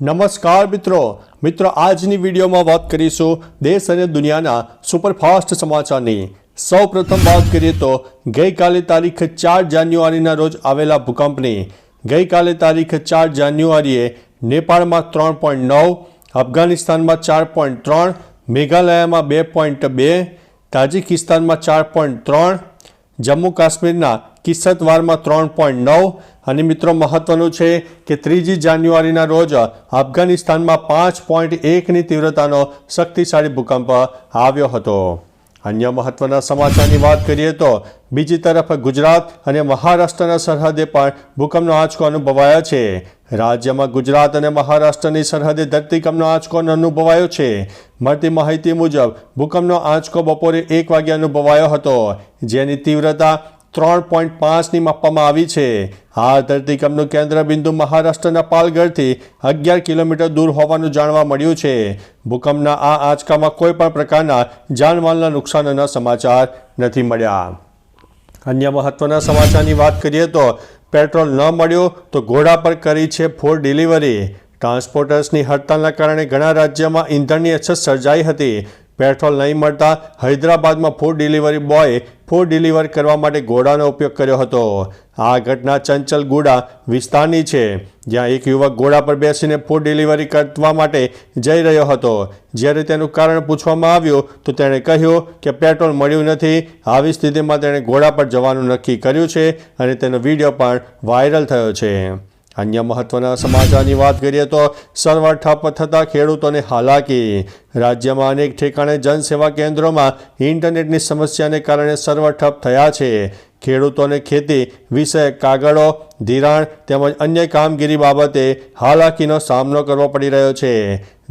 નમસ્કાર મિત્રો. મિત્રો, આજની વિડીયોમાં વાત કરીશું દેશ અને દુનિયાના સુપરફાસ્ટ સમાચારની. સૌ પ્રથમ વાત કરીએ તો, ગઈકાલે તારીખ ચાર જાન્યુઆરીના રોજ આવેલા ભૂકંપની. ગઈકાલે તારીખ ચાર જાન્યુઆરીએ નેપાળમાં ત્રણ પોઈન્ટ નવ, અફઘાનિસ્તાનમાં ચાર પોઈન્ટ ત્રણ, મેઘાલયમાં બે પોઈન્ટ બે, તાજિકિસ્તાનમાં ચાર પોઈન્ટ ત્રણ, જમ્મુ કાશ્મીરના કિસ્સતવારમાં ત્રણ પોઈન્ટ નવ. અને મિત્રો મહત્વનું છે કે ત્રીજી જાન્યુઆરીના રોજ અફઘાનિસ્તાનમાં પાંચ પોઈન્ટ એકની તીવ્રતાનો શક્તિશાળી ભૂકંપ આવ્યો હતો. અન્ય મહત્વના સમાચારની વાત કરીએ તો બીજી તરફ ગુજરાત અને મહારાષ્ટ્રના સરહદે પણ ભૂકંપનો આંચકો અનુભવાયો છે. રાજ્યમાં ગુજરાત અને મહારાષ્ટ્રની સરહદે ધરતીકંપનો આંચકો અનુભવાયો છે. મળતી માહિતી મુજબ ભૂકંપનો આંચકો બપોરે એક વાગે અનુભવાયો હતો. જેની તીવ્રતા ત્રણ પોઈન્ટ પાંચની માપવામાં આવી છે. આ ધરતીકંપનું કેન્દ્ર બિંદુ મહારાષ્ટ્રના પાલગઢથી અગિયાર કિલોમીટર દૂર હોવાનું જાણવા મળ્યું છે. ભૂકંપના આ આંચકામાં કોઈ પણ પ્રકારના જાનમાલના નુકસાનના સમાચાર નથી મળ્યા. અન્ય મહત્વના સમાચારની વાત કરીએ તો પેટ્રોલ ન મળ્યું તો ઘોડા પર કરી છે ફૂડ ડિલિવરી. ટ્રાન્સપોર્ટર્સની હડતાલના કારણે ઘણા રાજ્યમાં ઈંધણની અછત સર્જાઈ હતી. પેટ્રોલ નહીં મળતા હૈદરાબાદમાં food delivery boy food deliver કરવા માટે ઘોડાનો ઉપયોગ કર્યો હતો. આ ઘટના ચંચલ ગોડા વિસ્તારની છે, જ્યાં એક યુવક ઘોડા પર બેસીને ફૂડ ડિલિવરી કરવા માટે જઈ રહ્યો હતો. જ્યારે તેનું કારણ પૂછવામાં આવ્યું, તો તેણે કહ્યું કે પેટ્રોલ મળ્યું નથી. આવી સ્થિતિમાં તેણે ઘોડા પર જવાનું નક્કી કર્યું છે અને તેનો વીડિયો પણ વાયરલ થયો છે. અન્ય મહત્વના સમાચારની વાત કરીએ તો સર્વર ઠપ થતાં ખેડૂતોને હાલાકી. રાજ્યમાં અનેક ઠેકાણે જનસેવા કેન્દ્રોમાં ઇન્ટરનેટની સમસ્યાને કારણે સર્વર ઠપ થયા છે. ખેડૂતોને ખેતી વિષય કાગળો, ધિરાણ તેમજ અન્ય કામગીરી બાબતે હાલાકીનો સામનો કરવો પડી રહ્યો છે.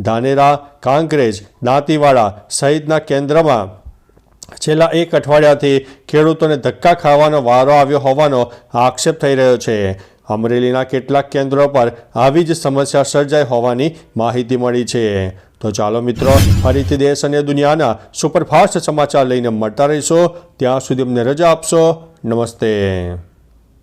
ધાનેરા, કાંકરેજ, દાંતીવાડા સહિતના કેન્દ્રમાં છેલ્લા એક અઠવાડિયાથી ખેડૂતોને ધક્કા ખાવાનો વારો આવ્યો હોવાનો આક્ષેપ થઈ રહ્યો છે. અમરેલીના કેટલાક કેન્દ્રો પર આવી જ સમસ્યા સર્જાઈ હોવાની માહિતી મળી છે. તો ચાલો મિત્રો, ફરીથી દેશ અને દુનિયાના સુપરફાસ્ટ સમાચાર લઈને મળતા રહીશો. ત્યાં સુધી અમને રજા આપશો. નમસ્તે.